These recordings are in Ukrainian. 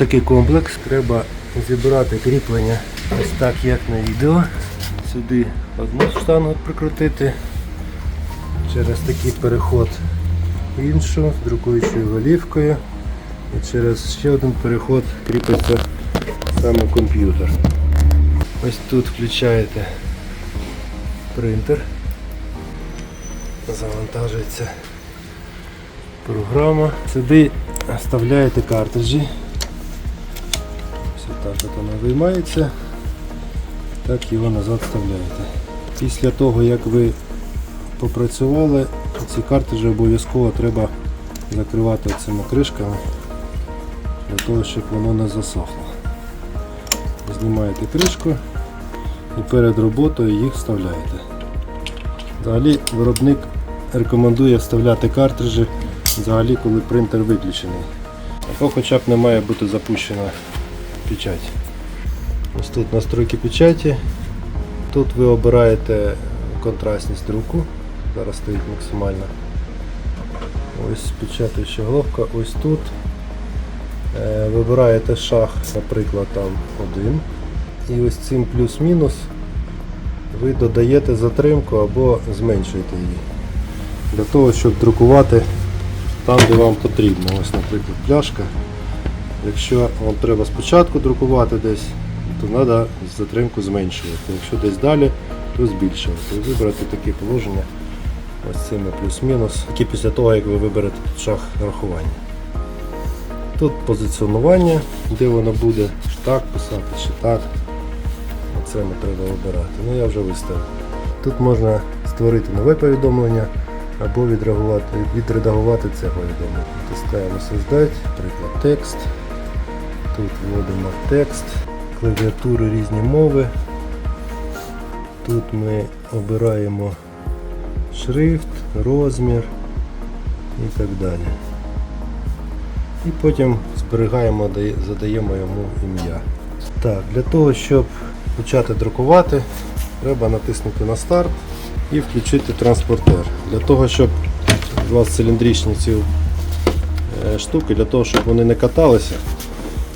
такий комплекс. Треба зібрати кріплення ось так, як на відео. Сюди одну штангу прикрутити. Через такий переход іншу з друкуючою голівкою. І через ще один переход кріпиться саме комп'ютер. Ось тут включаєте принтер. Завантажується програма. Сюди вставляєте картриджі. Так от воно виймається. Так його назад вставляєте. Після того як ви попрацювали, ці картриджі обов'язково треба закривати цими кришками для того, щоб воно не засохло. Знімаєте кришку і перед роботою їх вставляєте. Взагалі виробник рекомендує вставляти картриджі взагалі, коли принтер виключений. Або хоча б не має бути запущена печать. Ось тут настройки печаті. Тут ви обираєте контрастність друку. Зараз стоїть максимально. Ось печатаюча головка, ось тут. Е, Вибираєте шаг, наприклад, там один. І ось цим плюс-мінус ви додаєте затримку або зменшуєте її. Для того, щоб друкувати там, де вам потрібно. Ось, наприклад, пляшка. Якщо вам треба спочатку друкувати десь, то треба затримку зменшувати. Якщо десь далі, то збільшувати. Вибрати таке положення ось цими плюс-мінус, тільки після того, як ви виберете шаг рахування. Тут позиціонування, де воно буде, чи так писати, чи так. Це не треба вибирати. Ну я вже виставив. Тут можна створити нове повідомлення або відредагувати це повідомлення. Натискаємо создать, приклад текст. Тут вводимо текст, клавіатури різні мови. Тут ми обираємо шрифт, розмір і так далі. І потім зберігаємо, задаємо йому ім'я. Так, для того, щоб почати друкувати, треба натиснути на старт і включити транспортер. Для того, щоб у вас циліндричні ці е, штуки, для того, щоб вони не каталися,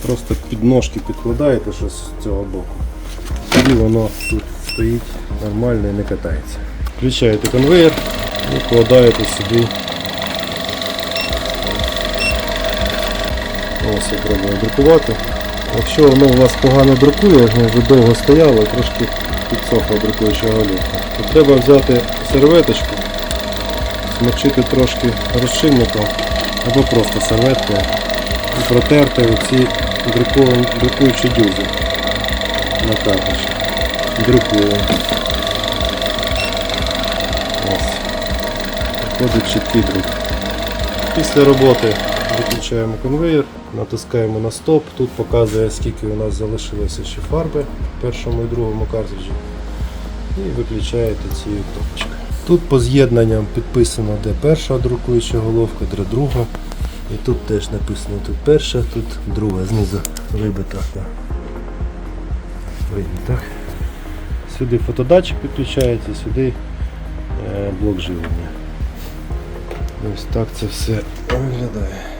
просто під ножки підкладаєте щось з цього боку. Тоді воно тут стоїть нормально і не катається. Включаєте конвейер і вкладаєте сюди. Ось я пробую друкувати. Якщо воно у вас погано друкує, вже довго стояло, трошки підсохла друкуюча голівка, то треба взяти серветочку, смочити трошки розчинником або просто серветкою і протерти оці друкуючі дюзи на карточці. Друкуємо. Ось. Виходить чіткий друк. Після роботи виключаємо конвейер, натискаємо на стоп. Тут показує, скільки у нас залишилося ще фарби в першому і другому картриджі. І виключаєте цією кнопочкою. Тут по з'єднанням підписано, де перша друкуюча головка, де друга. І тут теж написано тут перша, тут друга, знизу вибита. Видно, так? Сюди фотодатчик підключається, сюди е, блок живлення. Ось так це все виглядає.